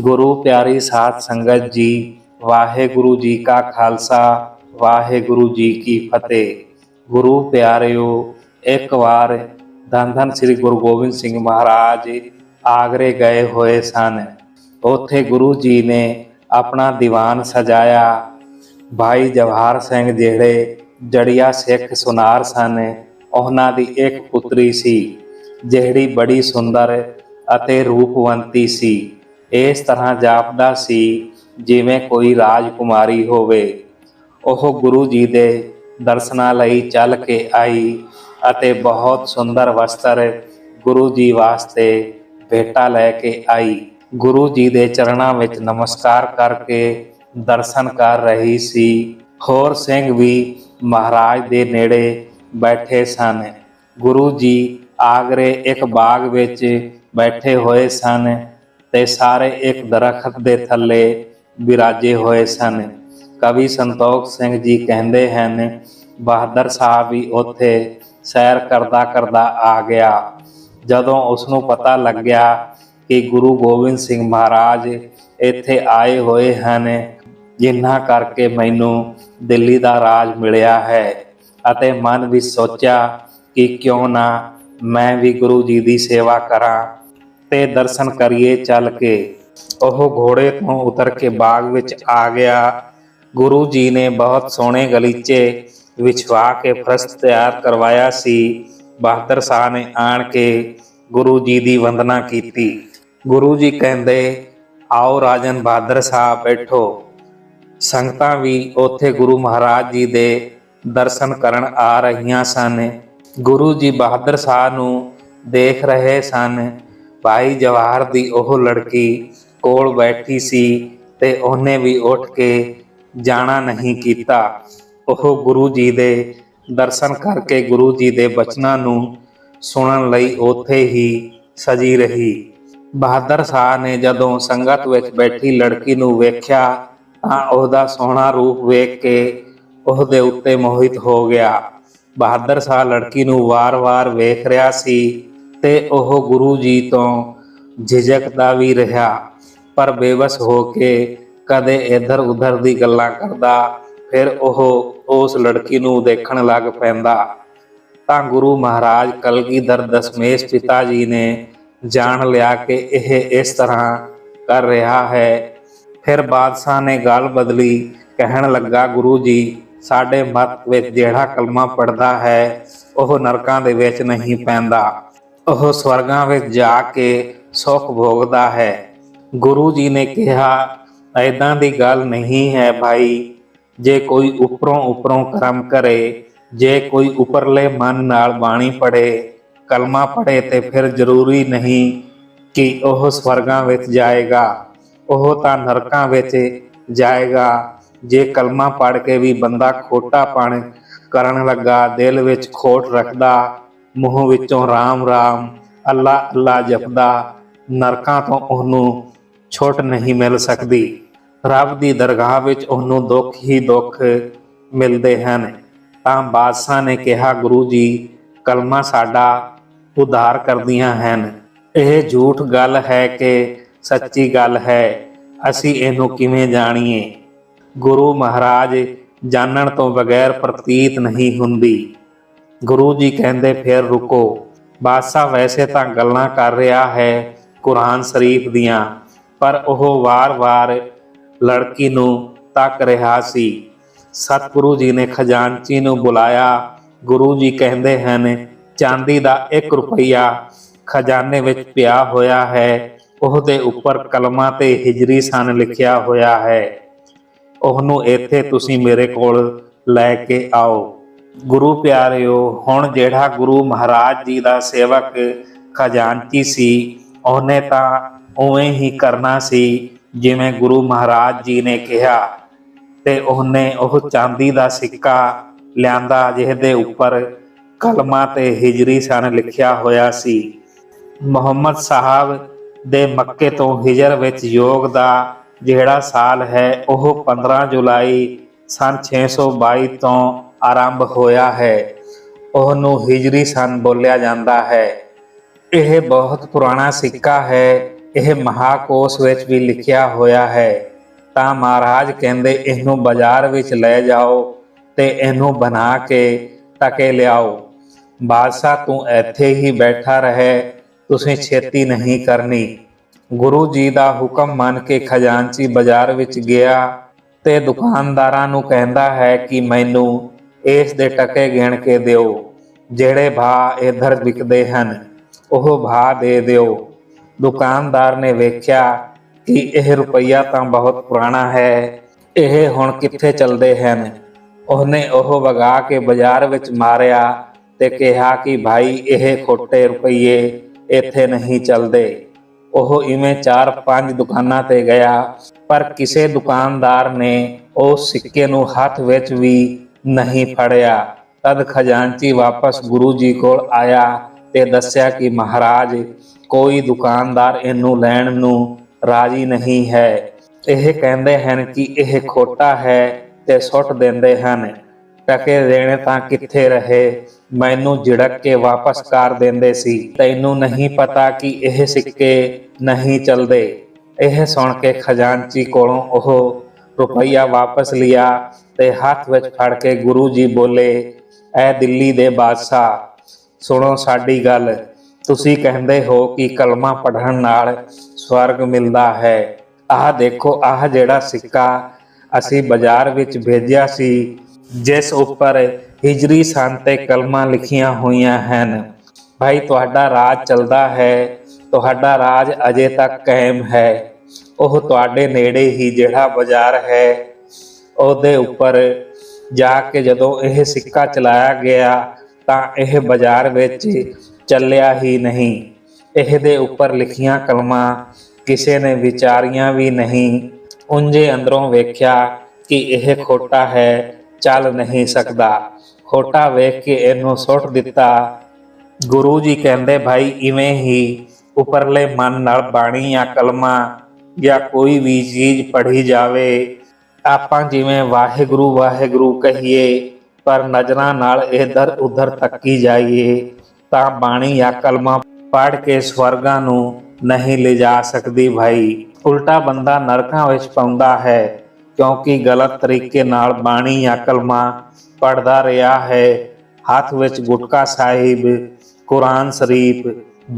ਗੁਰੂ ਪਿਆਰੀ ਸਾਧ ਸੰਗਤ ਜੀ, ਵਾਹਿਗੁਰੂ ਜੀ ਕਾ ਖਾਲਸਾ, ਵਾਹਿਗੁਰੂ ਜੀ ਕੀ ਫਤਿਹ। ਗੁਰੂ ਪਿਆਰਿਓ, ਇੱਕ ਵਾਰ ਧੰਨ ਧੰਨ ਸ੍ਰੀ ਗੁਰੂ ਗੋਬਿੰਦ ਸਿੰਘ ਮਹਾਰਾਜ ਆਗਰੇ ਗਏ ਹੋਏ ਸਨ। ਉੱਥੇ ਗੁਰੂ ਜੀ ਨੇ ਆਪਣਾ ਦੀਵਾਨ ਸਜਾਇਆ। ਭਾਈ ਜਵਾਹਰ ਸਿੰਘ ਜਿਹੜੇ ਜੜੀਆ ਸਿੱਖ ਸੁਨਾਰ ਸਨ, ਉਹਨਾਂ ਦੀ ਇੱਕ ਪੁੱਤਰੀ ਸੀ, ਜਿਹੜੀ ਬੜੀ ਸੁੰਦਰ ਅਤੇ ਰੂਪਵੰਤੀ ਸੀ। ਇਸ ਤਰ੍ਹਾਂ ਜਾਪਦਾ ਸੀ, ਜਿਵੇਂ ਕੋਈ ਰਾਜਕੁਮਾਰੀ ਹੋਵੇ। ਉਹ ਗੁਰੂ ਜੀ ਦੇ ਦਰਸ਼ਨਾਂ ਲਈ ਚੱਲ ਕੇ ਆਈ ਅਤੇ ਬਹੁਤ ਸੁੰਦਰ ਵਸਤਰ ਗੁਰੂ ਜੀ ਵਾਸਤੇ ਭੇਟਾ ਲੈ ਕੇ ਆਈ। ਗੁਰੂ ਜੀ ਦੇ ਚਰਨਾਂ ਵਿੱਚ ਨਮਸਕਾਰ ਕਰਕੇ ਦਰਸ਼ਨ ਕਰ ਰਹੀ ਸੀ। ਹੋਰ ਸਿੰਘ ਵੀ ਮਹਾਰਾਜ ਦੇ ਨੇੜੇ ਬੈਠੇ ਸਨ। ਗੁਰੂ ਜੀ ਆਗਰੇ ਇੱਕ ਬਾਗ ਵਿੱਚ ਬੈਠੇ ਹੋਏ ਸਨ। ਤੇ ਸਾਰੇ ਇੱਕ ਦਰਖਤ ਦੇ ਥੱਲੇ ਵਿਰਾਜੇ ਹੋਏ ਸਨ। ਕਵੀ ਸੰਤੋਖ ਸਿੰਘ ਜੀ ਕਹਿੰਦੇ ਹਨ, ਬਹਾਦਰ ਸਾਹਿਬ ਵੀ ਉੱਥੇ ਸੈਰ ਕਰਦਾ ਕਰਦਾ ਆ ਗਿਆ। ਜਦੋਂ ਉਸ ਨੂੰ ਪਤਾ ਲੱਗਿਆ ਕਿ ਗੁਰੂ ਗੋਬਿੰਦ ਸਿੰਘ ਮਹਾਰਾਜ ਇੱਥੇ ਆਏ ਹੋਏ ਹਨ, ਜਿਨ੍ਹਾਂ ਕਰਕੇ ਮੈਨੂੰ ਦਿੱਲੀ ਦਾ ਰਾਜ ਮਿਲਿਆ ਹੈ ਅਤੇ ਮਨ ਵਿੱਚ ਸੋਚਿਆ ਕਿ ਕਿਉਂ ਨਾ ਮੈਂ ਵੀ ਗੁਰੂ ਜੀ ਦੀ ਸੇਵਾ ਕਰਾਂ। ਤੇ ਦਰਸ਼ਨ ਕਰੀਏ ਚੱਲ ਕੇ। ਉਹ ਘੋੜੇ ਤੋਂ ਉਤਰ ਕੇ ਬਾਗ ਵਿੱਚ ਆ ਗਿਆ। ਗੁਰੂ ਜੀ ਨੇ ਬਹੁਤ ਸੋਹਣੇ ਗਲੀਚੇ ਵਿਛਵਾ ਕੇ ਫਰਸ਼ ਤਿਆਰ ਕਰਵਾਇਆ ਸੀ। ਬਹਾਦਰ ਸ਼ਾਹ ਨੇ ਆਣ ਕੇ ਗੁਰੂ ਜੀ ਦੀ ਵੰਦਨਾ ਕੀਤੀ। ਗੁਰੂ ਜੀ ਕਹਿੰਦੇ, ਆਓ ਰਾਜਨ ਬਹਾਦਰ ਸਾਹਿਬ ਬੈਠੋ। ਸੰਗਤਾਂ ਵੀ ਉੱਥੇ ਗੁਰੂ ਮਹਾਰਾਜ ਜੀ ਦੇ ਦਰਸ਼ਨ ਕਰਨ ਆ ਰਹੀਆਂ ਸਨ। ਗੁਰੂ ਜੀ ਬਹਾਦਰ ਸ਼ਾਹ ਨੂੰ ਦੇਖ ਰਹੇ ਸਨ। ਭਾਈ ਜਵਾਹਰ ਦੀ ਉਹ ਲੜਕੀ ਕੋਲ ਬੈਠੀ ਸੀ ਤੇ ਉਹਨੇ ਵੀ ਉੱਠ ਕੇ ਜਾਣਾ ਨਹੀਂ ਕੀਤਾ। ਉਹ ਗੁਰੂ ਜੀ ਦੇ ਦਰਸ਼ਨ ਕਰਕੇ ਗੁਰੂ ਜੀ ਦੇ ਬਚਨਾਂ ਨੂੰ ਸੁਣਨ ਲਈ ਉੱਥੇ ਹੀ ਸਜੀ ਰਹੀ। ਬਹਾਦਰ ਸ਼ਾਹ ਨੇ ਜਦੋਂ ਸੰਗਤ ਵਿੱਚ ਬੈਠੀ ਲੜਕੀ ਨੂੰ ਵੇਖਿਆ ਤਾਂ ਉਹਦਾ ਸੋਹਣਾ ਰੂਪ ਵੇਖ ਕੇ ਉਹਦੇ ਉੱਤੇ ਮੋਹਿਤ ਹੋ ਗਿਆ। ਬਹਾਦਰ ਸ਼ਾਹ ਲੜਕੀ ਨੂੰ ਵਾਰ-ਵਾਰ ਵੇਖ ਰਿਹਾ ਸੀ ਤੇ ਉਹ ਗੁਰੂ ਜੀ ਤੋਂ ਝਿਜਕਦਾ ਵੀ ਰਿਹਾ। ਪਰ ਬੇਵਸ ਹੋ ਕੇ ਕਦੇ ਇੱਧਰ ਉੱਧਰ ਦੀ ਗੱਲਾਂ ਕਰਦਾ, ਫਿਰ ਉਹ ਉਸ ਲੜਕੀ ਨੂੰ ਦੇਖਣ ਲੱਗ ਪੈਂਦਾ। ਤਾਂ ਗੁਰੂ ਮਹਾਰਾਜ ਕਲਗੀਧਰ ਦਸ਼ਮੇਸ਼ ਪਿਤਾ ਜੀ ਨੇ ਜਾਣ ਲਿਆ ਕਿ ਇਹ ਇਸ ਤਰ੍ਹਾਂ ਕਰ ਰਿਹਾ ਹੈ। ਫਿਰ ਬਾਦਸ਼ਾਹ ਨੇ ਗੱਲ ਬਦਲੀ, ਕਹਿਣ ਲੱਗਾ, ਗੁਰੂ ਜੀ, ਸਾਡੇ ਮਤ ਵਿੱਚ ਜਿਹੜਾ ਕਲਮਾ ਪੜਦਾ ਹੈ, ਉਹ ਨਰਕਾਂ ਦੇ ਵਿੱਚ ਨਹੀਂ ਪੈਂਦਾ। ਉਹ ਸਵਰਗਾਂ ਵਿੱਚ ਜਾ ਕੇ ਸੁਖ ਭੋਗਦਾ ਹੈ। ਗੁਰੂ ਜੀ ਨੇ ਕਿਹਾ ਐਦਾਂ ਦੀ ਗੱਲ ਨਹੀਂ ਹੈ ਭਾਈ। ਜੇ ਕੋਈ ਉੱਪਰੋਂ ਉਪਰੋਂ ਕਰਮ ਕਰੇ, ਜੇ ਕੋਈ ਉਪਰਲੇ ਮਨ ਨਾਲ ਬਾਣੀ ਪੜੇ ਕਲਮਾ ਪੜੇ ਤੇ ਫਿਰ ਜ਼ਰੂਰੀ ਨਹੀਂ ਕਿ ਉਹ ਸਵਰਗਾਂ ਵਿੱਚ ਜਾਏਗਾ। ਉਹ ਤਾਂ ਨਰਕਾਂ ਵਿੱਚ ਜਾਏਗਾ। ਜੇ ਕਲਮਾ ਪੜ ਕੇ ਵੀ ਬੰਦਾ ਖੋਟਾ ਪਣ ਕਰਨ ਲੱਗਾ, ਦਿਲ ਵਿੱਚ ਖੋਟ ਰੱਖਦਾ ਮੂੰਹ ਵਿੱਚੋਂ ਰਾਮ ਰਾਮ, ਅੱਲਾ ਅੱਲਾ ਜਪਦਾ, ਨਰਕਾਂ ਤੋਂ ਉਹਨੂੰ ਛੁੱਟ ਨਹੀਂ ਮਿਲ ਸਕਦੀ। ਰੱਬ ਦੀ ਦਰਗਾਹ ਵਿੱਚ ਉਹਨੂੰ ਦੁੱਖ ਹੀ ਦੁੱਖ ਮਿਲਦੇ ਹਨ। ਤਾਂ ਬਾਦਸ਼ਾਹ ਨੇ ਕਿਹਾ, ਗੁਰੂ ਜੀ, ਕਲਮਾ ਸਾਡਾ ਉਧਾਰ ਕਰਦੀਆਂ ਹਨ। ਇਹ ਝੂਠ ਗੱਲ ਹੈ ਕਿ ਸੱਚੀ ਗੱਲ ਹੈ? ਅਸੀਂ ਇਹਨੂੰ ਕਿਵੇਂ ਜਾਣੀਏ? ਗੁਰੂ ਮਹਾਰਾਜ ਜਾਣਨ ਤੋਂ ਬਗੈਰ ਪ੍ਰਤੀਤ ਨਹੀਂ ਹੁੰਦੀ। ਗੁਰੂ ਜੀ ਕਹਿੰਦੇ, ਫਿਰ ਰੁਕੋ। ਬਾਦਸ਼ਾਹ ਵੈਸੇ ਤਾਂ ਗੱਲਾਂ ਕਰ ਰਿਹਾ ਹੈ ਕੁਰਾਨ ਸ਼ਰੀਫ ਦੀਆਂ, ਪਰ ਉਹ ਵਾਰ-ਵਾਰ ਲੜਕੀ ਨੂੰ ਤੱਕ ਰਿਹਾ ਸੀ। ਸਤਿਗੁਰੂ ਜੀ ਨੇ ਖਜ਼ਾਨਚੀ ਨੂੰ ਬੁਲਾਇਆ। ਗੁਰੂ ਜੀ ਕਹਿੰਦੇ ਹਨ, ਚਾਂਦੀ ਦਾ 1 ਰੁਪਈਆ ਖਜ਼ਾਨੇ ਵਿੱਚ ਪਿਆ ਹੋਇਆ ਹੈ। ਉਹਦੇ ਉੱਪਰ ਕਲਮਾਂ ਤੇ ਹਿਜਰੀ ਸਨ ਲਿਖਿਆ ਹੋਇਆ ਹੈ। ਉਹਨੂੰ ਇੱਥੇ ਤੁਸੀਂ ਮੇਰੇ ਕੋਲ ਲੈ ਕੇ ਆਓ। ਗੁਰੂ ਪਿਆਰਿਓ, ਹੁਣ ਜਿਹੜਾ ਗੁਰੂ ਮਹਾਰਾਜ ਜੀ ਦਾ ਸੇਵਕ ਖਜ਼ਾਨਚੀ ਸੀ, ਉਹਨੇ ਤਾਂ ਉਵੇਂ ਹੀ ਕਰਨਾ ਸੀ, ਜਿਵੇਂ ਗੁਰੂ ਮਹਾਰਾਜ ਜੀ ਨੇ ਕਿਹਾ। ਤੇ ਉਹਨੇ ਉਹ ਚਾਂਦੀ ਦਾ ਸਿੱਕਾ ਲਿਆਂਦਾ, ਜਿਹਦੇ ਉੱਪਰ ਕਲਮਾ ਤੇ ਹਿਜਰੀ ਸਨ ਲਿਖਿਆ ਹੋਇਆ ਸੀ। ਮੁਹੰਮਦ ਸਾਹਿਬ ਦੇ ਮੱਕੇ ਤੋਂ ਹਿਜਰ ਵਿੱਚ ਯੋਗ ਦਾ ਜਿਹੜਾ ਸਾਲ ਹੈ, ਉਹ 15 ਜੁਲਾਈ ਸਨ 622 ਤੋਂ ਆਰੰਭ ਹੋਇਆ ਹੈ। ਉਹਨੂੰ ਹਿਜਰੀ ਸਨ ਬੋਲਿਆ ਜਾਂਦਾ ਹੈ। ਇਹ ਬਹੁਤ ਪੁਰਾਣਾ ਸਿੱਕਾ ਹੈ। ਇਹ ਮਹਾਕੋਸ਼ ਵਿੱਚ ਵੀ ਲਿਖਿਆ ਹੋਇਆ ਹੈ। ਤਾਂ ਮਹਾਰਾਜ ਕਹਿੰਦੇ, ਇਹਨੂੰ ਬਾਜ਼ਾਰ ਵਿੱਚ ਲੈ ਜਾਓ ਤੇ ਇਹਨੂੰ ਬਣਾ ਕੇ ਟਕੇ ਲਿਆਓ। ਬਾਦਸ਼ਾਹ, ਤੂੰ ਇੱਥੇ ਹੀ ਬੈਠਾ ਰਹੇ। ਤੁਸੀਂ ਛੇਤੀ ਨਹੀਂ ਕਰਨੀ। ਗੁਰੂ ਜੀ ਦਾ ਹੁਕਮ ਮੰਨ ਕੇ ਖਜ਼ਾਨਚੀ ਬਾਜ਼ਾਰ ਵਿੱਚ ਗਿਆ ਤੇ ਦੁਕਾਨਦਾਰਾਂ ਨੂੰ ਕਹਿੰਦਾ ਹੈ ਕਿ ਮੈਨੂੰ ਇਸ ਦੇ ਟਕੇ ਗਿਣ ਕੇ ਦਿਓ। ਜਿਹੜੇ ਭਾ ਇਧਰ ਵਿਕਦੇ ਹਨ, ਉਹ ਭਾ ਦੇ ਦਿਓ। ਦੁਕਾਨਦਾਰ ਨੇ ਵੇਖਿਆ ਕਿ ਇਹ ਰੁਪਈਆ ਤਾਂ ਬਹੁਤ ਪੁਰਾਣਾ ਹੈ। ਇਹ ਹੁਣ ਕਿੱਥੇ ਚੱਲਦੇ ਹਨ? ਉਹਨੇ ਉਹ ਵਗਾ ਕੇ ਬਾਜ਼ਾਰ ਵਿੱਚ ਮਾਰਿਆ ਤੇ ਕਿਹਾ ਕਿ ਭਾਈ, ਇਹ ਖੋਟੇ ਰੁਪਈਏ ਇੱਥੇ ਨਹੀਂ ਚੱਲਦੇ। ਉਹ ਇਵੇਂ ਚਾਰ ਪੰਜ ਦੁਕਾਨਾਂ ਤੇ ਗਿਆ, ਪਰ ਕਿਸੇ ਦੁਕਾਨਦਾਰ ਨੇ ਉਹ ਸਿੱਕੇ ਨੂੰ ਹੱਥ ਵਿੱਚ ਵੀ ਨਹੀਂ ਫੜਿਆ। ਤਦ ਖਜ਼ਾਨਚੀ ਵਾਪਸ ਗੁਰੂ ਜੀ ਕੋਲ ਆਇਆ ਤੇ ਦੱਸਿਆ ਕਿ ਮਹਾਰਾਜ, ਕੋਈ ਦੁਕਾਨਦਾਰ ਇਹਨੂੰ ਲੈਣ ਨੂੰ ਰਾਜੀ ਨਹੀਂ ਹੈ। ਇਹ ਕਹਿੰਦੇ ਹਨ ਕਿ ਇਹ ਖੋਟਾ ਹੈ ਤੇ ਸੁੱਟ ਦਿੰਦੇ ਹਨ। ਟਕੇ ਦੇਣੇ ਤਾਂ ਕਿੱਥੇ ਰਹੇ? ਮੈਨੂੰ ਝਿੜਕ ਕੇ ਵਾਪਸ ਕਰ ਦਿੰਦੇ ਸੀ। ਤੈਨੂੰ ਨਹੀਂ ਪਤਾ ਕਿ ਇਹ ਸਿੱਕੇ ਨਹੀਂ ਚੱਲਦੇ। ਇਹ ਸੁਣ ਕੇ ਖਜ਼ਾਨਚੀ ਕੋਲੋਂ ਉਹ ਰੁਪਈਆ ਵਾਪਸ ਲਿਆ ਤੇ ਹੱਥ ਵਿੱਚ ਫੜ ਕੇ ਗੁਰੂ ਜੀ ਬੋਲੇ, ਐ ਦਿੱਲੀ ਦੇ ਬਾਦਸ਼ਾਹ, ਸੁਣੋ ਸਾਡੀ ਗੱਲ। ਤੁਸੀਂ ਕਹਿੰਦੇ ਹੋ ਕਿ ਕਲਮਾ ਪੜ੍ਹਨ ਨਾਲ ਸਵਰਗ ਮਿਲਦਾ ਹੈ। ਆਹ ਦੇਖੋ, ਆਹ ਜਿਹੜਾ ਸਿੱਕਾ ਅਸੀਂ ਬਾਜ਼ਾਰ ਵਿੱਚ ਭੇਜਿਆ ਸੀ, ਜਿਸ ਉੱਪਰ ਹਿਜਰੀ ਸਨ ਤੇ ਕਲਮਾਂ ਲਿਖੀਆਂ ਹੋਈਆਂ ਹਨ। ਭਾਈ, ਤੁਹਾਡਾ ਰਾਜ ਚੱਲਦਾ ਹੈ, ਤੁਹਾਡਾ ਰਾਜ ਅਜੇ ਤੱਕ ਕਾਇਮ ਹੈ। ਉਹ ਤੁਹਾਡੇ ਨੇੜੇ ਹੀ ਜਿਹੜਾ ਬਾਜ਼ਾਰ ਹੈ ਉਹਦੇ ਉੱਪਰ ਜਾ ਕੇ ਜਦੋਂ ਇਹ ਸਿੱਕਾ ਚਲਾਇਆ ਗਿਆ ਤਾਂ ਇਹ ਬਾਜ਼ਾਰ ਵਿੱਚ ਚੱਲਿਆ ਹੀ ਨਹੀਂ। ਇਹਦੇ ਉੱਪਰ ਲਿਖੀਆਂ ਕਲਮਾਂ ਕਿਸੇ ਨੇ ਵਿਚਾਰੀਆਂ ਵੀ ਨਹੀਂ। ਉਂਝੇ ਅੰਦਰੋਂ ਵੇਖਿਆ ਕਿ ਇਹ ਖੋਟਾ ਹੈ, ਚੱਲ ਨਹੀਂ ਸਕਦਾ। ਖੋਟਾ ਵੇਖ ਕੇ ਇਹਨੂੰ ਸੁੱਟ ਦਿੱਤਾ। ਗੁਰੂ ਜੀ ਕਹਿੰਦੇ, ਭਾਈ, ਇਵੇਂ ਹੀ ਉਪਰਲੇ ਮਨ ਨਾਲ ਬਾਣੀ ਜਾਂ ਕਲਮਾ ਜਾਂ ਕੋਈ ਵੀ ਚੀਜ਼ ਪੜ੍ਹੀ ਜਾਵੇ ਆਪਾਂ ਜਿਵੇਂ ਵਾਹਿਗੁਰੂ ਵਾਹਿਗੁਰੂ ਕਹੀਏ, ਪਰ ਨਜ਼ਰਾਂ ਨਾਲ ਇਧਰ ਉਧਰ ਤੱਕੀ ਜਾਈਏ, ਤਾਂ ਬਾਣੀ ਜਾਂ ਕਲਮਾ ਪੜ ਕੇ ਸਵਰਗਾਂ ਨੂੰ ਨਹੀਂ ਲਿਜਾ ਸਕਦੀ ਭਾਈ। ਉਲਟਾ ਬੰਦਾ ਨਰਕਾਂ ਵਿੱਚ ਪਾਉਂਦਾ ਹੈ, ਕਿਉਂਕਿ ਗਲਤ ਤਰੀਕੇ ਨਾਲ ਬਾਣੀ ਜਾਂ ਕਲਮਾ ਪੜਦਾ ਰਿਹਾ ਹੈ। ਹੱਥ ਵਿੱਚ ਗੁਟਕਾ ਸਾਹਿਬ, ਕੁਰਾਨ ਸ਼ਰੀਫ,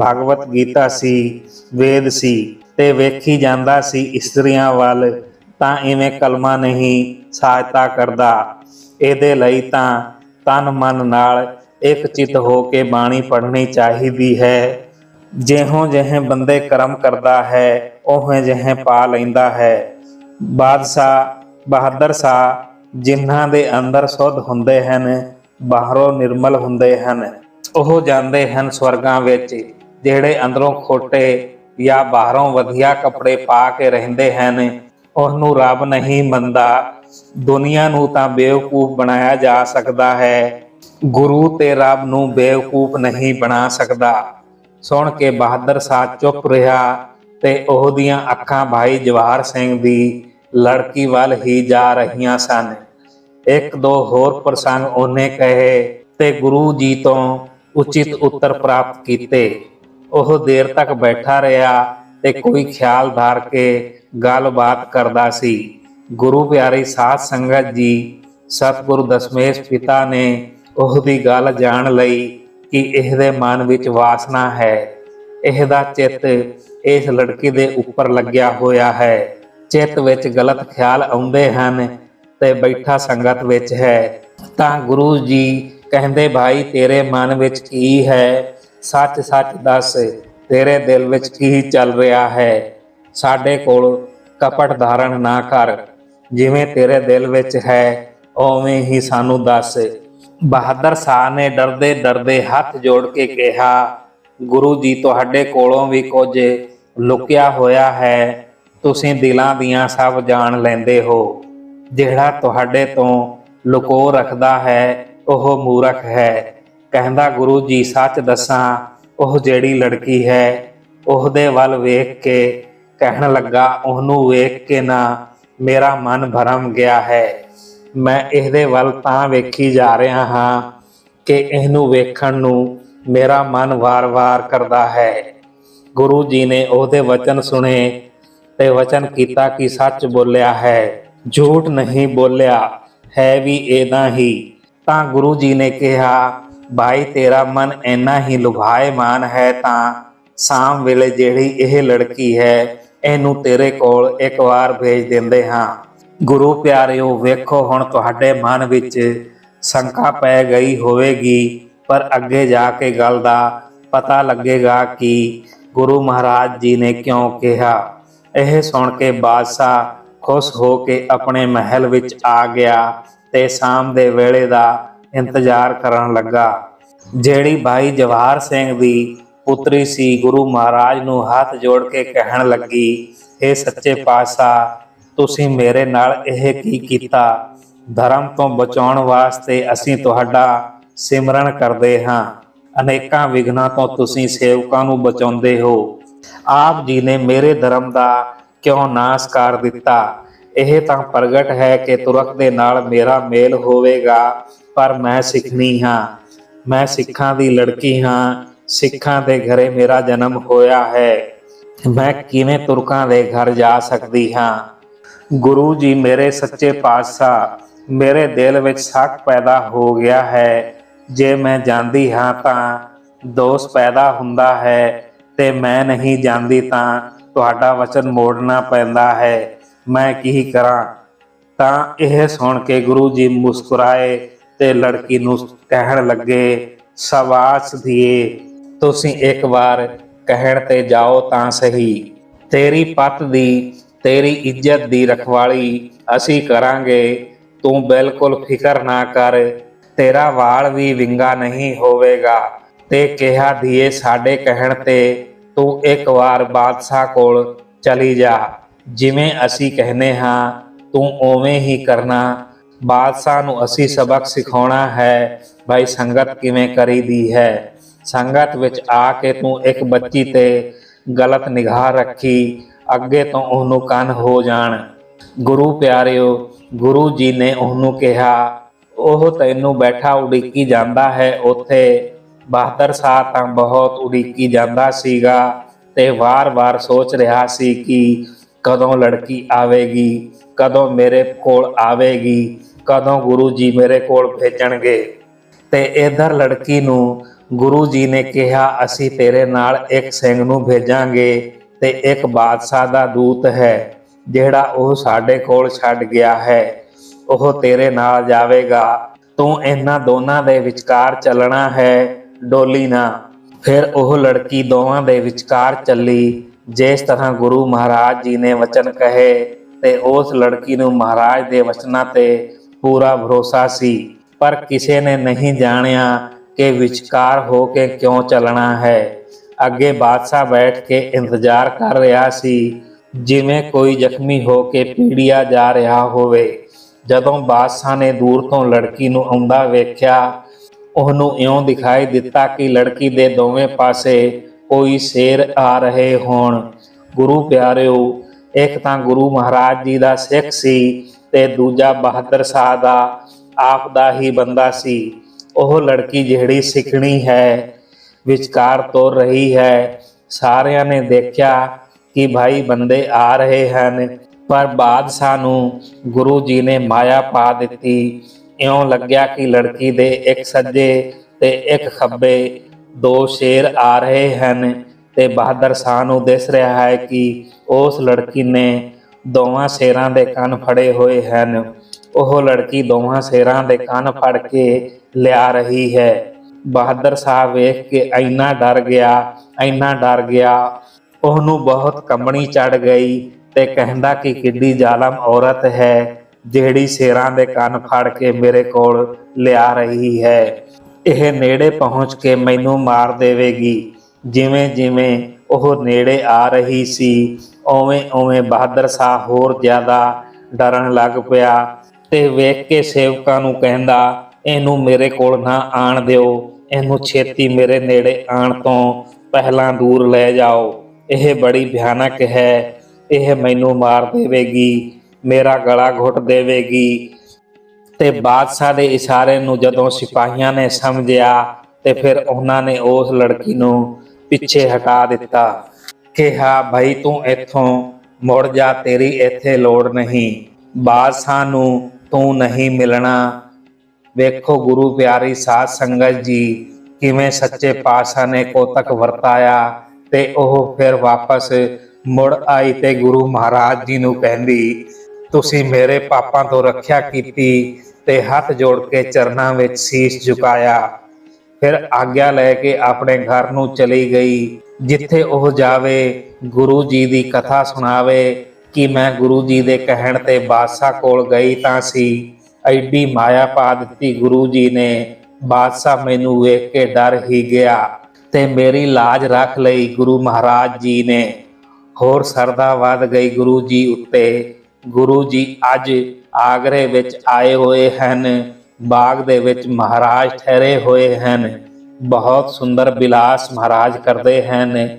ਭਗਵਤ ਗੀਤਾ ਸੀ, ਵੇਦ ਸੀ, ਤੇ ਵੇਖੀ ਜਾਂਦਾ ਸੀ ਇਸਤਰੀਆਂ ਵੱਲ ਤਾਂ ਇਵੇਂ ਕਲਮਾ ਨਹੀਂ ਸਹਾਇਤਾ ਕਰਦਾ। ਇਹਦੇ ਲਈ ਤਾਂ ਤਨ ਮਨ ਨਾਲ ਇੱਕ ਚਿਤ ਹੋ ਕੇ ਬਾਣੀ ਪੜ੍ਹਨੀ ਚਾਹੀਦੀ ਹੈ। ਜਿਹੋ ਜਿਹੇ ਬੰਦੇ ਕਰਮ ਕਰਦਾ ਹੈ ਉਹ ਜਿਹੇ ਪਾ ਲੈਂਦਾ ਹੈ। ਬਾਦਸ਼ਾਹ, ਬਹਾਦਰ ਸ਼ਾਹ ਜਿਨ੍ਹਾਂ ਦੇ ਅੰਦਰ ਸੁੱਧ ਹੁੰਦੇ ਹਨ, ਬਾਹਰੋਂ ਨਿਰਮਲ ਹੁੰਦੇ ਹਨ, ਉਹ ਜਾਂਦੇ ਹਨ ਸਵਰਗਾਂ ਵਿੱਚ, ਜਿਹੜੇ ਅੰਦਰੋਂ ਖੋਟੇ ਜਾਂ ਬਾਹਰੋਂ ਵਧੀਆ ਕੱਪੜੇ ਪਾ ਕੇ ਰਹਿੰਦੇ ਹਨ। ਉਹਨੂੰ ਰੱਬ ਨਹੀਂ ਮੰਨਦਾ। ਦੁਨੀਆ ਨੂੰ ਤਾਂ ਬੇਵਕੂਫ ਬਣਾਇਆ ਜਾ ਸਕਦਾ ਹੈ। ਗੁਰੂ ਤੇ ਰੱਬ ਨੂੰ ਬੇਵਕੂਫ ਨਹੀਂ ਬਣਾ ਸਕਦਾ। ਸੁਣ ਕੇ ਬਹਾਦਰ ਸ਼ਾਹ ਚੁੱਪ ਰਿਹਾ ਤੇ ਉਹਦੀਆਂ ਅੱਖਾਂ ਭਾਈ ਜਵਾਹਰ ਸਿੰਘ ਦੀ ਲੜਕੀ ਵੱਲ ਹੀ ਜਾ ਰਹੀਆਂ ਸਨ। ਇੱਕ ਦੋ ਹੋਰ ਪ੍ਰਸੰਗ ਉਹਨੇ ਕਹੇ ਤੇ ਗੁਰੂ ਜੀ ਤੋਂ ਉਚਿਤ ਉੱਤਰ ਪ੍ਰਾਪਤ ਕੀਤੇ। ਉਹ ਦੇਰ ਤੱਕ ਬੈਠਾ ਰਿਹਾ ਤੇ ਕੋਈ ਖਿਆਲ ਧਾਰ ਕੇ ਗੱਲਬਾਤ ਕਰਦਾ ਸੀ। ਗੁਰੂ ਪਿਆਰੀ ਸਾਧ ਸੰਗਤ ਜੀ ਸਤਿਗੁਰੂ ਦਸ਼ਮੇਸ਼ ਪਿਤਾ ਨੇ ਉਹਦੀ ਗੱਲ ਜਾਣ ਲਈ ਕਿ ਇਹਦੇ ਮਨ ਵਿੱਚ ਵਾਸਨਾ ਹੈ। ਇਹਦਾ ਚਿੱਤ ਇਸ ਲੜਕੀ ਦੇ ਉੱਪਰ ਲੱਗਿਆ ਹੋਇਆ ਹੈ। ਚਿੱਤ ਵਿੱਚ ਗਲਤ ਖਿਆਲ ਆਉਂਦੇ ਹਨ ਤੇ ਬੈਠਾ ਸੰਗਤ ਵਿੱਚ ਹੈ। ਤਾਂ ਗੁਰੂ ਜੀ ਕਹਿੰਦੇ ਭਾਈ ਤੇਰੇ ਮਨ ਵਿੱਚ ਕੀ ਹੈ? ਸੱਚ ਸੱਚ ਦੱਸ। ਤੇਰੇ ਦਿਲ ਵਿੱਚ ਕੀ ਚੱਲ ਰਿਹਾ ਹੈ। ਸਾਡੇ ਕੋਲ ਕਪਟ ਧਾਰਨ ਨਾ ਕਰ। ਜਿਵੇਂ ਤੇਰੇ ਦਿਲ ਵਿੱਚ ਹੈ, ਉਵੇਂ ਹੀ ਸਾਨੂੰ ਦੱਸ। ਬਹਾਦਰ ਸ਼ਾਹ ਨੇ ਡਰਦੇ ਡਰਦੇ ਹੱਥ ਜੋੜ ਕੇ ਕਿਹਾ, ਗੁਰੂ ਜੀ, ਤੁਹਾਡੇ ਕੋਲੋਂ ਵੀ ਕੁਝ ਲੁਕਿਆ ਹੋਇਆ ਹੈ। ਤੁਸੀਂ ਦਿਲਾਂ ਦੀਆਂ ਸਭ ਜਾਣ ਲੈਂਦੇ ਹੋ। ਜਿਹੜਾ ਤੁਹਾਡੇ ਤੋਂ ਲੁਕੋ ਰੱਖਦਾ ਹੈ, ਉਹ ਮੂਰਖ ਹੈ। ਕਹਿੰਦਾ, ਗੁਰੂ ਜੀ, ਸੱਚ ਦੱਸਾਂ ਉਹ ਜਿਹੜੀ ਲੜਕੀ ਹੈ, ਉਹਦੇ ਵੱਲ ਵੇਖ ਕੇ ਕਹਿਣ ਲੱਗਾ, ਉਹਨੂੰ ਵੇਖ ਕੇ ਨਾ ਮੇਰਾ ਮਨ ਭਰਮ ਗਿਆ ਹੈ। ਮੈਂ ਇਹਦੇ ਵੱਲ ਤਾਂ ਵੇਖੀ ਜਾ ਰਿਹਾ ਹਾਂ ਕਿ ਇਹਨੂੰ ਵੇਖਣ ਨੂੰ ਮੇਰਾ ਮਨ ਵਾਰ-ਵਾਰ ਕਰਦਾ ਹੈ। ਗੁਰੂ ਜੀ ਨੇ ਉਹਦੇ ਵਚਨ ਸੁਣੇ ਤੇ ਵਚਨ ਕੀਤਾ ਕਿ ਸੱਚ ਬੋਲਿਆ ਹੈ, ਝੂਠ ਨਹੀਂ ਬੋਲਿਆ, ਹੈ ਵੀ ਇਹਦਾ ਹੀ। ਤਾਂ ਗੁਰੂ ਜੀ ਨੇ ਕਿਹਾ ਬਾਈ, ਤੇਰਾ ਮਨ ਇੰਨਾ ਹੀ ਲੁਭਾਇਮਾਨ ਹੈ ਤਾਂ ਸ਼ਾਮ ਵੇਲੇ ਜਿਹੜੀ ਇਹ ਲੜਕੀ ਹੈ, ਇਹਨੂੰ ਤੇਰੇ ਕੋਲ ਇੱਕ ਵਾਰ ਭੇਜ ਦਿੰਦੇ ਹਾਂ। ਗੁਰੂ ਪਿਆਰਿਓ, ਵੇਖੋ ਹੁਣ ਤੁਹਾਡੇ ਮਨ ਵਿੱਚ ਸ਼ੰਕਾ ਪੈ ਗਈ ਹੋਵੇਗੀ, ਪਰ ਅੱਗੇ ਜਾ ਕੇ ਗੱਲ ਦਾ ਪਤਾ ਲੱਗੇਗਾ ਕਿ ਗੁਰੂ ਮਹਾਰਾਜ ਜੀ ਨੇ ਕਿਉਂ ਕਿਹਾ। ਇਹ ਸੁਣ ਕੇ ਬਾਦਸ਼ਾਹ ਖੁਸ਼ ਹੋ ਕੇ ਆਪਣੇ ਮਹਿਲ ਵਿੱਚ ਆ ਗਿਆ ਤੇ ਸ਼ਾਮ ਦੇ ਵੇਲੇ ਦਾ ਇੰਤਜ਼ਾਰ ਕਰਨ ਲੱਗਾ। ਜਿਹੜੀ ਭਾਈ ਜਵਾਹਰ ਸਿੰਘ ਦੀ ਪੁੱਤਰੀ ਸੀ, ਗੁਰੂ ਮਹਾਰਾਜ ਨੂੰ ਹੱਥ ਜੋੜ ਕੇ ਕਹਿਣ ਲੱਗੀ ਇਹ ਸੱਚੇ ਪਾਤਸ਼ਾਹ, ਤੁਸੀਂ ਮੇਰੇ ਨਾਲ ਇਹ ਕੀ ਕੀਤਾ? ਧਰਮ ਤੋਂ ਬਚਾਉਣ ਵਾਸਤੇ ਅਸੀਂ ਤੁਹਾਡਾ ਸਿਮਰਨ ਕਰਦੇ ਹਾਂ। ਅਨੇਕਾਂ ਵਿਘਨਾਂ ਤੋਂ ਤੁਸੀਂ ਸੇਵਕਾਂ ਨੂੰ ਬਚਾਉਂਦੇ ਹੋ। ਆਪ ਜੀ ਨੇ ਮੇਰੇ ਧਰਮ ਦਾ ਕਿਉਂ ਨਾਸ਼ ਕਰ ਦਿੱਤਾ? ਇਹ ਤਾਂ ਪ੍ਰਗਟ ਹੈ ਕਿ ਤੁਰਕ ਦੇ ਨਾਲ ਮੇਰਾ ਮੇਲ ਹੋਵੇਗਾ। ਪਰ ਮੈਂ ਸਿੱਖਣੀ ਹਾਂ। ਮੈਂ ਸਿੱਖਾਂ ਦੀ ਲੜਕੀ ਹਾਂ। ਸਿੱਖਾਂ ਦੇ ਘਰੇ ਮੇਰਾ ਜਨਮ ਹੋਇਆ ਹੈ। ਮੈਂ ਕਿਵੇਂ ਤੁਰਕਾਂ ਦੇ ਘਰ ਜਾ ਸਕਦੀ ਹਾਂ? ਗੁਰੂ ਜੀ ਮੇਰੇ ਸੱਚੇ ਪਾਤਸ਼ਾਹ ਮੇਰੇ ਦਿਲ ਵਿੱਚ ਸ਼ੱਕ ਪੈਦਾ ਹੋ ਗਿਆ ਹੈ ਜੇ ਮੈਂ ਜਾਂਦੀ ਹਾਂ ਤਾਂ ਦੋਸ਼ ਪੈਦਾ ਹੁੰਦਾ ਹੈ। ਤੇ ਮੈਂ ਨਹੀਂ ਜਾਂਦੀ ਤਾਂ ਤੁਹਾਡਾ ਵਚਨ ਮੋੜਨਾ ਪੈਂਦਾ ਹੈ। ਮੈਂ ਕੀ ਕਰਾਂ? ਤਾਂ ਇਹ ਸੁਣ ਕੇ ਗੁਰੂ ਜੀ ਮੁਸਕਰਾਏ। ਤੇ ਲੜਕੀ ਨੂੰ ਕਹਿਣ ਲੱਗੇ, ਸਵਾਸ ਧੀਏ, ਤੁਸੀਂ ਇੱਕ ਵਾਰ ਕਹਿਣ ਤੇ ਜਾਓ ਤਾਂ ਸਹੀ। ਤੇਰੀ ਪਤ ਦੀ, ਤੇਰੀ ਇੱਜ਼ਤ ਦੀ ਰਖਵਾਲੀ ਅਸੀਂ ਕਰਾਂਗੇ। ਤੂੰ ਬਿਲਕੁਲ ਫਿਕਰ ਨਾ ਕਰ, ਤੇਰਾ ਵਾਲ ਵੀ ਵਿੰਗਾ ਨਹੀਂ ਹੋਵੇਗਾ। ਤੇ ਕਿਹਾ, ਧੀਏ, ਸਾਡੇ ਕਹਿਣ ਤੇ ਤੂੰ ਇੱਕ ਵਾਰ ਬਾਦਸ਼ਾਹ ਕੋਲ ਚਲੀ ਜਾ। ਜਿਵੇਂ ਅਸੀਂ ਕਹਿੰਦੇ ਹਾਂ, ਤੂੰ ਉਵੇਂ ਹੀ ਕਰਨਾ। ਬਾਦਸ਼ਾਹ ਨੂੰ ਅਸੀਂ ਸਬਕ ਸਿਖਾਉਣਾ ਹੈ। ਭਾਈ ਸੰਗਤ ਕਿਵੇਂ ਕਰੀਦੀ ਹੈ? ਸੰਗਤ ਵਿੱਚ ਆ ਕੇ ਤੂੰ ਇੱਕ ਬੱਚੀ ਤੇ ਗਲਤ ਨਿਗਾਹ ਰੱਖੀ। ਅੱਗੇ ਤੋਂ ਉਹਨੂੰ ਕੰਨ ਹੋ ਜਾਣ। ਗੁਰੂ ਪਿਆਰਿਓ, ਗੁਰੂ ਜੀ ਨੇ ਉਹਨੂੰ ਕਿਹਾ, ਉਹ ਤੈਨੂੰ ਬੈਠਾ ਉਡੀਕੀ ਜਾਂਦਾ ਹੈ ਉੱਥੇ। ਬਹਾਦਰ ਸ਼ਾਹ ਤਾਂ ਬਹੁਤ ਉਡੀਕੀ ਜਾਂਦਾ ਸੀਗਾ ਤੇ ਵਾਰ-ਵਾਰ ਸੋਚ ਰਿਹਾ ਸੀ ਕਿ ਕਦੋਂ ਲੜਕੀ ਆਵੇਗੀ, ਕਦੋਂ ਮੇਰੇ ਕੋਲ ਆਵੇਗੀ। ਕਦੋਂ ਗੁਰੂ ਜੀ ਮੇਰੇ ਕੋਲ ਭੇਜਣਗੇ? ਤੇ ਇਧਰ ਲੜਕੀ ਨੂੰ ਗੁਰੂ ਜੀ ਨੇ ਕਿਹਾ, ਅਸੀਂ ਤੇਰੇ ਨਾਲ ਇੱਕ ਸਿੰਘ ਨੂੰ ਭੇਜਾਂਗੇ ਤੇ ਇੱਕ ਬਾਦਸ਼ਾਹ ਦਾ ਦੂਤ ਹੈ, ਜਿਹੜਾ ਉਹ ਸਾਡੇ ਕੋਲ ਛੱਡ ਗਿਆ ਹੈ। ਉਹ ਤੇਰੇ ਨਾਲ ਜਾਵੇਗਾ। ਤੂੰ ਇਹਨਾਂ ਦੋਨਾਂ ਦੇ ਵਿਚਕਾਰ ਚੱਲਣਾ ਹੈ, ਡੋਲੀ ਨਾ। ਫਿਰ ਉਹ ਲੜਕੀ ਦੋਵਾਂ ਦੇ ਵਿਚਕਾਰ ਚੱਲੀ, ਜਿਸ ਤਰ੍ਹਾਂ ਗੁਰੂ ਮਹਾਰਾਜ ਜੀ ਨੇ ਵਚਨ ਕਹੇ ਤੇ ਉਸ ਲੜਕੀ ਨੂੰ ਮਹਾਰਾਜ ਦੇ ਵਚਨਾਂ ਤੇ ਪੂਰਾ ਭਰੋਸਾ ਸੀ, ਪਰ ਕਿਸੇ ਨੇ ਨਹੀਂ ਜਾਣਿਆ ਕਿ ਵਿਚਕਾਰ ਹੋ ਕੇ ਕਿਉਂ ਚੱਲਣਾ ਹੈ। ਅੱਗੇ ਬਾਦਸ਼ਾਹ ਬੈਠ ਕੇ ਇੰਤਜ਼ਾਰ ਕਰ ਰਿਹਾ ਸੀ, ਜਿਵੇਂ ਕੋਈ ਜ਼ਖਮੀ ਹੋ ਕੇ ਪੀੜਿਆ ਜਾ ਰਿਹਾ ਹੋਵੇ। ਜਦੋਂ ਬਾਦਸ਼ਾਹ ਨੇ ਦੂਰ ਤੋਂ ਲੜਕੀ ਨੂੰ ਆਉਂਦਾ ਵੇਖਿਆ, ਉਹਨੂੰ ਇਉਂ ਦਿਖਾਈ ਦਿੱਤਾ ਕਿ ਲੜਕੀ ਦੇ ਦੋਵੇਂ ਪਾਸੇ ਕੋਈ ਸ਼ੇਰ ਆ ਰਹੇ ਹੋਣ। ਗੁਰੂ ਪਿਆਰਿਓ, ਇੱਕ ਤਾਂ ਗੁਰੂ ਮਹਾਰਾਜ ਜੀ ਦਾ ਸਿੱਖ ਸੀ ਤੇ ਦੂਜਾ ਬਹਾਦਰ ਸ਼ਾਹ ਦਾ ਆਪ ਦਾ ਹੀ ਬੰਦਾ ਸੀ। ਉਹ ਲੜਕੀ ਜਿਹੜੀ ਸਿੱਖਣੀ ਹੈ, ਵਿਚਕਾਰ ਤੁਰ ਰਹੀ ਹੈ। ਸਾਰਿਆਂ ਨੇ ਦੇਖਿਆ ਕਿ ਭਾਈ ਬੰਦੇ ਆ ਰਹੇ ਹਨ, ਪਰ ਬਾਦਸ਼ਾਹ ਨੂੰ ਗੁਰੂ ਜੀ ਨੇ ਮਾਇਆ ਪਾ ਦਿੱਤੀ। ਇਉਂ ਲੱਗਿਆ ਕਿ ਲੜਕੀ ਦੇ ਇੱਕ ਸੱਜੇ ਤੇ ਇੱਕ ਖੱਬੇ ਦੋ ਸ਼ੇਰ ਆ ਰਹੇ ਹਨ ਤੇ ਬਹਾਦਰ ਸ਼ਾਹ ਨੂੰ ਦਿਸ ਰਿਹਾ ਹੈ ਕਿ ਉਸ ਲੜਕੀ ਨੇ ਦੋਵਾਂ ਸ਼ੇਰਾਂ ਦੇ ਕੰਨ ਫੜੇ ਹੋਏ ਹਨ। ਉਹ ਲੜਕੀ ਦੋਵਾਂ ਸ਼ੇਰਾਂ ਦੇ ਕੰਨ ਫੜ ਕੇ ਲਿਆ ਰਹੀ ਹੈ। ਬਹਾਦਰ ਸਾਹਿਬ ਵੇਖ ਕੇ ਇੰਨਾ ਡਰ ਗਿਆ, ਇੰਨਾ ਡਰ ਗਿਆ। ਉਹਨੂੰ ਬਹੁਤ ਕੰਬਣੀ ਚੜ ਗਈ ਤੇ ਕਹਿੰਦਾ ਕਿ ਕਿੱਡੀ ਜ਼ਾਲਮ ਔਰਤ ਹੈ, ਜਿਹੜੀ ਸ਼ੇਰਾਂ ਦੇ ਕੰਨ ਫੜ ਕੇ ਮੇਰੇ ਕੋਲ ਲਿਆ ਰਹੀ ਹੈ। ਇਹ ਨੇੜੇ ਪਹੁੰਚ ਕੇ ਮੈਨੂੰ ਮਾਰ ਦੇਵੇਗੀ। ਜਿਵੇਂ ਜਿਵੇਂ ਉਹ ਨੇੜੇ ਆ ਰਹੀ ਸੀ ਓਵੇਂ ਓਵੇਂ ਬਹਾਦਰ ਸ਼ਾਹ ਹੋਰ ਜ਼ਿਆਦਾ ਡਰਨ ਲੱਗ ਪਿਆ ਤੇ ਵੇਖ ਕੇ ਸੇਵਕਾਂ ਨੂੰ ਕਹਿੰਦਾ, ਇਹਨੂੰ ਮੇਰੇ ਕੋਲ ਨਾ ਆਣ ਦਿਓ। ਇਹਨੂੰ ਛੇਤੀ ਮੇਰੇ ਨੇੜੇ ਆਣ ਤੋਂ ਪਹਿਲਾਂ ਦੂਰ ਲੈ ਜਾਓ। ਇਹ ਬੜੀ ਭਿਆਨਕ ਹੈ। ਇਹ ਮੈਨੂੰ ਮਾਰ ਦੇਵੇਗੀ। ਮੇਰਾ ਗਲਾ ਘੁੱਟ ਦੇਵੇਗੀ। ਤੇ ਬਾਦਸ਼ਾਹ ਦੇ ਇਸ਼ਾਰੇ ਨੂੰ ਜਦੋਂ ਸਿਪਾਹੀਆਂ ਨੇ ਸਮਝਿਆ ਤੇ ਫਿਰ ਉਹਨਾਂ ਨੇ ਉਸ ਲੜਕੀ ਨੂੰ ਪਿੱਛੇ ਹਟਾ ਦਿੱਤਾ। ਕਿਹਾ, ਭਾਈ ਤੂੰ ਇੱਥੋਂ ਮੁੜ ਜਾ, ਤੇਰੀ ਇੱਥੇ ਲੋੜ ਨਹੀਂ। ਬਾਦਸ਼ਾਹ ਨੂੰ ਤੂੰ ਨਹੀਂ ਮਿਲਣਾ। ਵੇਖੋ ਗੁਰੂ ਪਿਆਰੀ ਸਾਧ ਸੰਗਤ ਜੀ, ਕਿਵੇਂ ਸੱਚੇ ਪਾਤਸ਼ਾਹ ਨੇ ਕੋਤਕ ਵਰਤਾਇਆ ਤੇ ਉਹ ਫਿਰ ਵਾਪਸ ਮੁੜ ਆਈ ਤੇ ਗੁਰੂ ਮਹਾਰਾਜ ਜੀ ਨੂੰ ਕਹਿੰਦੀ, ਤੁਸੀਂ ਮੇਰੇ ਪਾਪਾਂ ਤੋਂ ਰੱਖਿਆ ਕੀਤੀ ਤੇ ਹੱਥ ਜੋੜ ਕੇ ਚਰਨਾਂ ਵਿੱਚ ਸੀਸ ਝੁਕਾਇਆ। ਫਿਰ ਆਗਿਆ ਲੈ ਕੇ ਆਪਣੇ ਘਰ ਨੂੰ ਚਲੀ ਗਈ। ਜਿੱਥੇ ਉਹ ਜਾਵੇ, ਗੁਰੂ ਜੀ ਦੀ ਕਥਾ ਸੁਣਾਵੇ, ਕਿ ਮੈਂ ਗੁਰੂ ਜੀ ਦੇ ਕਹਿਣ ਤੇ ਬਾਦਸ਼ਾਹ ਕੋਲ ਗਈ ਤਾਂ ਸੀ। ਐਡੀ ਮਾਇਆ ਪਾ ਦਿੱਤੀ ਗੁਰੂ ਜੀ ਨੇ। ਬਾਦਸ਼ਾਹ ਮੈਨੂੰ ਵੇਖ ਕੇ ਡਰ ਹੀ ਗਿਆ ਤੇ ਮੇਰੀ ਲਾਜ ਰੱਖ ਲਈ ਗੁਰੂ ਮਹਾਰਾਜ ਜੀ ਨੇ। ਹੋਰ ਸਰਦਾ ਵੱਧ ਗਈ ਗੁਰੂ ਜੀ ਉੱਤੇ। ਗੁਰੂ ਜੀ ਅੱਜ ਆਗਰੇ ਵਿੱਚ ਆਏ ਹੋਏ ਹਨ, ਬਾਗ ਦੇ ਵਿੱਚ ਮਹਾਰਾਜ ਠਹਿਰੇ ਹੋਏ ਹਨ। ਬਹੁਤ ਸੁੰਦਰ ਬਿਲਾਸ ਮਹਾਰਾਜ ਕਰਦੇ ਹਨ।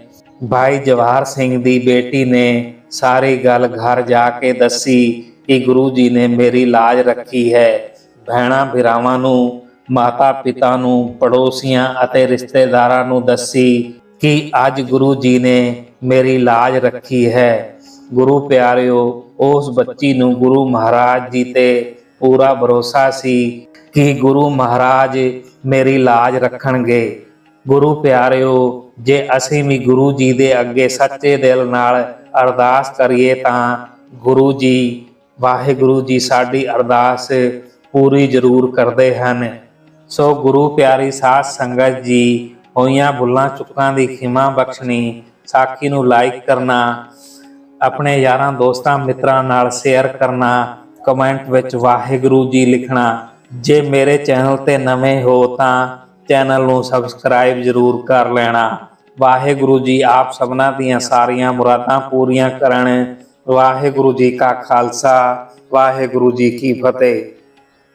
ਭਾਈ ਜਵਾਹਰ ਸਿੰਘ ਦੀ ਬੇਟੀ ਨੇ ਸਾਰੀ ਗੱਲ ਘਰ ਜਾ ਕੇ ਦੱਸੀ ਕਿ ਗੁਰੂ ਜੀ ਨੇ ਮੇਰੀ ਲਾਜ ਰੱਖੀ ਹੈ। ਭੈਣਾਂ ਭਰਾਵਾਂ ਨੂੰ, ਮਾਤਾ ਪਿਤਾ ਨੂੰ, ਪੜੋਸੀਆਂ ਅਤੇ ਰਿਸ਼ਤੇਦਾਰਾਂ ਨੂੰ ਦੱਸੀ ਕਿ ਅੱਜ ਗੁਰੂ ਜੀ ਨੇ ਮੇਰੀ ਲਾਜ ਰੱਖੀ ਹੈ। ਗੁਰੂ ਪਿਆਰਿਓ, ਉਸ ਬੱਚੀ ਨੂੰ ਗੁਰੂ ਮਹਾਰਾਜ ਜੀ ਤੇ ਪੂਰਾ ਭਰੋਸਾ ਸੀ ਕਿ ਗੁਰੂ ਮਹਾਰਾਜ ਮੇਰੀ ਲਾਜ ਰੱਖਣਗੇ। ਗੁਰੂ ਪਿਆਰਿਓ, ਜੇ ਅਸੀਂ ਵੀ ਗੁਰੂ ਜੀ ਦੇ ਅੱਗੇ ਸੱਚੇ ਦਿਲ ਨਾਲ ਅਰਦਾਸ ਕਰੀਏ ਤਾਂ ਗੁਰੂ ਜੀ, ਵਾਹਿਗੁਰੂ ਜੀ ਸਾਡੀ ਅਰਦਾਸ ਪੂਰੀ ਜ਼ਰੂਰ ਕਰਦੇ ਹਨ। ਸੋ ਗੁਰੂ ਪਿਆਰੀ ਸਾਧ ਸੰਗਤ ਜੀ, ਹੋਈਆਂ ਭੁੱਲਾਂ ਚੁੱਕਾਂ ਦੀ ਖਿਮਾ ਬਖਸ਼ਣੀ, ਸਾਖੀ ਨੂੰ ਲਾਈਕ ਕਰਨਾ, ਆਪਣੇ ਯਾਰਾਂ ਦੋਸਤਾਂ ਮਿੱਤਰਾਂ ਨਾਲ ਸ਼ੇਅਰ ਕਰਨਾ ਕਮੈਂਟ ਵਿੱਚ ਵਾਹਿਗੁਰੂ ਜੀ ਲਿਖਣਾ ਜੇ ਮੇਰੇ ਚੈਨਲ ਤੇ ਨਵੇਂ ਹੋ ਤਾਂ ਚੈਨਲ ਨੂੰ ਸਬਸਕ੍ਰਾਈਬ ਜ਼ਰੂਰ ਕਰ ਲੈਣਾ। ਵਾਹਿਗੁਰੂ ਜੀ ਆਪ ਸਭਨਾਂ ਦੀਆਂ ਸਾਰੀਆਂ ਮੁਰਾਦਾਂ ਪੂਰੀਆਂ ਕਰਨ। ਵਾਹਿਗੁਰੂ ਜੀ ਕਾ ਖਾਲਸਾ, ਵਾਹਿਗੁਰੂ ਜੀ ਕੀ ਫਤਿਹ।